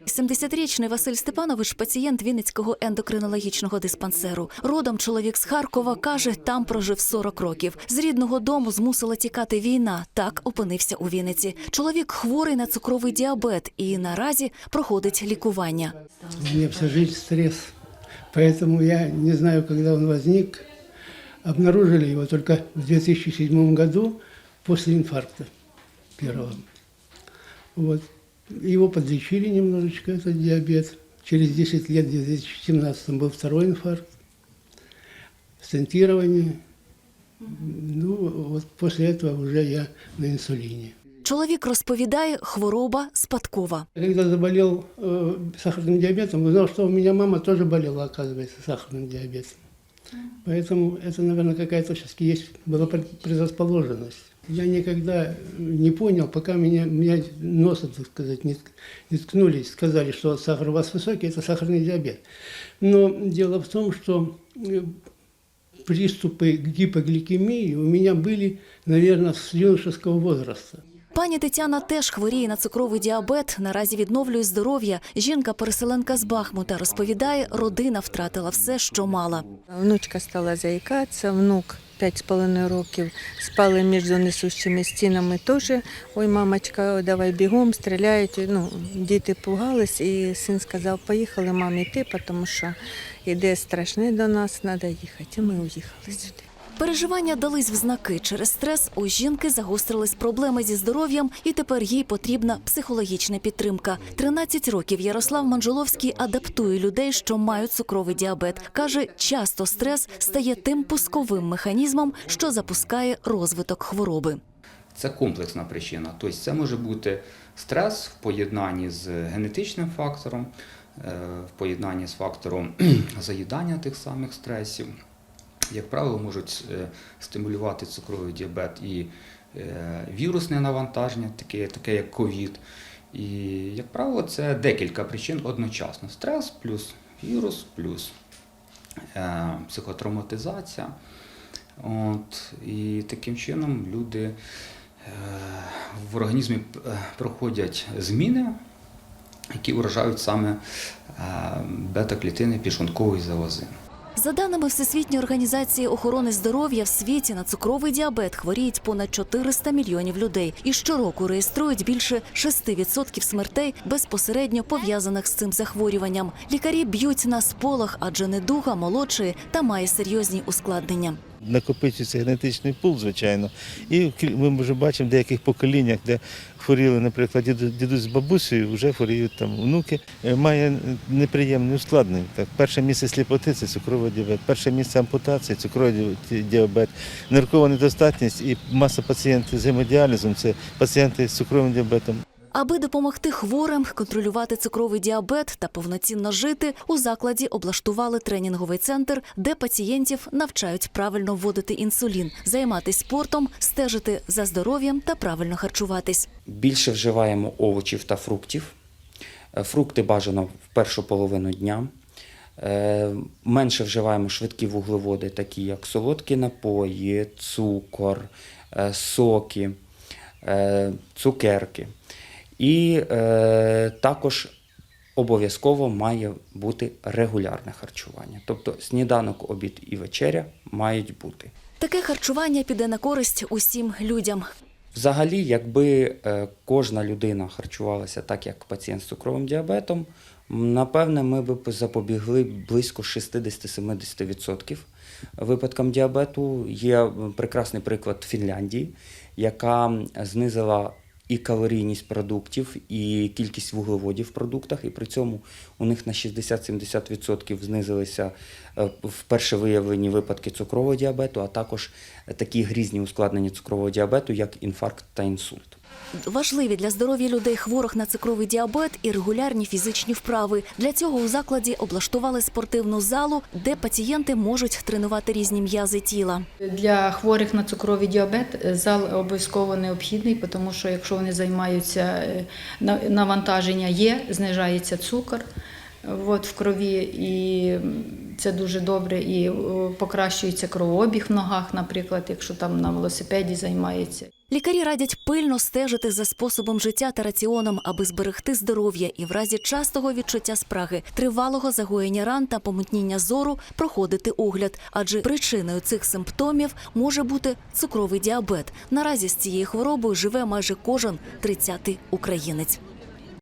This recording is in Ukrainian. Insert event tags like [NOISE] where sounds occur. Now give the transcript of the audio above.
70-річний Василь Степанович пацієнт Вінницького ендокринологічного диспансеру. Родом чоловік з Харкова каже, там прожив 40 років. З рідного дому змусила тікати війна. Так опинився у Вінниці. Чоловік хворий на цукровий діабет і наразі проходить лікування. У меня вся жизнь стресс. Поэтому я не знаю, когда он возник. Обнаружили его только в 2007 году после инфаркта первого. Вот. Его подлечили немножечко, этот диабет. Через 10 лет, в 2017 был второй инфаркт. Стентирование. Ну, вот после этого уже я на инсулине. Чоловік розповідає, хвороба спадкова. Когда заболел э, сахарным диабетом, узнал, что у меня мама тоже болела, оказывается, сахарным диабетом. Поэтому это, наверное, какая-то сейчас есть, была пред- предрасположенность. Я никогда не понял, пока меня, меня носом, так сказать, не, тк- не ткнулись, сказали, что сахар у вас высокий, это сахарный диабет. Но дело в том, что э, приступы гипогликемии у меня были, наверное, с юношеского возраста. Пані Тетяна теж хворіє на цукровий діабет. Наразі відновлює здоров'я. Жінка-переселенка з Бахмута розповідає, родина втратила все, що мала. Внучка стала заїкатися, внук 5,5 років спали між несущими стінами теж. Ой, мамочка, давай бігом, стріляють. Ну, діти пугались, і син сказав, поїхали мамі йти, тому що іде страшне до нас, треба їхати. І ми уїхали сюди. Переживання дались в знаки. Через стрес у жінки загострились проблеми зі здоров'ям, і тепер їй потрібна психологічна підтримка. 13 років Ярослав Манжоловський адаптує людей, що мають цукровий діабет. каже, часто стрес стає тим пусковим механізмом, що запускає розвиток хвороби. Це комплексна причина. Тобто це може бути стрес в поєднанні з генетичним фактором, е, в поєднанні з фактором [CLEARS THROAT] заїдання тих самих стресів. Як правило, можуть е, стимулювати цукровий діабет і е, вірусне навантаження, таке, таке як ковід. І, як правило, це декілька причин одночасно: стрес плюс вірус, плюс е, психотравматизація. От, і таким чином люди в організмі проходять зміни, які вражають саме бета-клітини пішункової залози. За даними Всесвітньої організації охорони здоров'я, в світі на цукровий діабет хворіють понад 400 мільйонів людей і щороку реєструють більше 6% смертей безпосередньо пов'язаних з цим захворюванням. Лікарі б'ють на сполох, адже недуга молодшої та має серйозні ускладнення. Накопичується генетичний пул, звичайно. І ми вже бачимо в деяких поколіннях, де хворіли, наприклад, дідусь з бабусею, вже хворіють там внуки. Е, Має неприємні ускладнення. Так, перше місце сліпоти це цукровий діабет, перше місце ампутації, цукровий діабет, ниркова недостатність і маса пацієнтів з гемодіалізом це пацієнти з цукровим діабетом. Аби допомогти хворим контролювати цукровий діабет та повноцінно жити, у закладі облаштували тренінговий центр, де пацієнтів навчають правильно вводити інсулін, займатися спортом, стежити за здоров'ям та правильно харчуватись. Більше вживаємо овочів та фруктів. Е, Фрукти бажано в першу половину дня. Е, Менше вживаємо швидкі вуглеводи, такі як солодкі напої, цукор, е, соки, цукерки. І е, також обов'язково має бути регулярне харчування. Тобто сніданок, обід і вечеря мають бути. Таке харчування піде на користь усім людям. Взагалі, якби е, кожна людина харчувалася так, як пацієнт з цукровим діабетом, напевне, ми б запобігли близько 60-70% випадкам діабету. Є прекрасний приклад Фінляндії, яка знизила і калорійність продуктів, і кількість вуглеводів в продуктах, і при цьому у них на 60-70% знизилися е, вперше виявлені випадки цукрового діабету, а також такі грізні ускладнення цукрового діабету, як інфаркт та інсульт. Важливі для здоров'я людей хворих на цукровий діабет і регулярні фізичні вправи. Для цього у закладі облаштували спортивну залу, де пацієнти можуть тренувати різні м'язи тіла. Для хворих на цукровий діабет е, зал обов'язково необхідний, тому що якщо вони займаються, е, на- навантаження є, знижається цукор е, в крові і це дуже добре і е, покращується кровообіг в ногах, наприклад, якщо там на велосипеді займається. Лікарі радять пильно стежити за способом життя та раціоном, аби зберегти здоров'я і в разі частого відчуття спраги, тривалого загоєння ран та помутніння зору проходити огляд, адже причиною цих симптомів може бути цукровий діабет. Наразі з цією хворобою живе майже кожен 30-й українець.